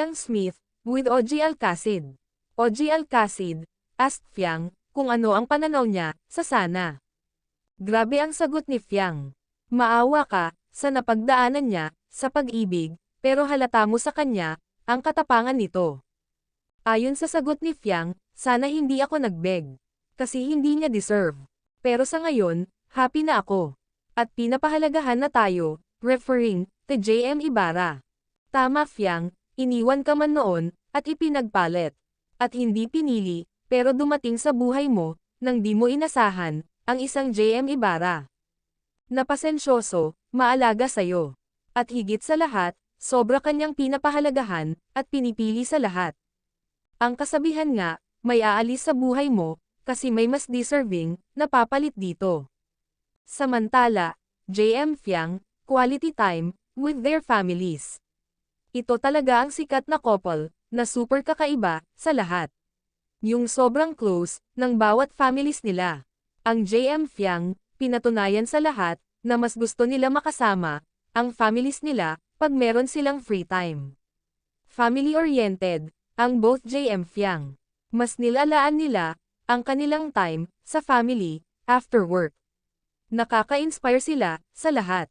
Fiang Smith, with OG Alcacid. OG Alcacid, asked Fiang, kung ano ang pananaw niya, sa sana. Grabe ang sagot ni Fiang. Maawa ka, sa napagdaanan niya, sa pag-ibig, pero halata mo sa kanya, ang katapangan nito. Ayon sa sagot ni Fiang, sana hindi ako nagbeg. Kasi hindi niya deserve. Pero sa ngayon, happy na ako. At pinapahalagahan na tayo, referring, to JM Ibarra. Tama Fiang, iniwan ka man noon, at ipinagpalit. At hindi pinili, pero dumating sa buhay mo, nang di mo inasahan, ang isang JM Ibarra. Napasensyoso, maalaga sa'yo. At higit sa lahat, sobra kanyang pinapahalagahan, at pinipili sa lahat. Ang kasabihan nga, may aalis sa buhay mo, kasi may mas deserving, na papalit dito. Samantala, JM Fiang, quality time, with their families. Ito talaga ang sikat na couple, na super kakaiba, sa lahat. Yung sobrang close, ng bawat families nila. Ang JM Fiang, pinatunayan sa lahat, na mas gusto nila makasama, ang families nila, pag meron silang free time. Family-oriented, ang both JM Fiang. Mas nilalaan nila, ang kanilang time, sa family, after work. Nakaka-inspire sila, sa lahat.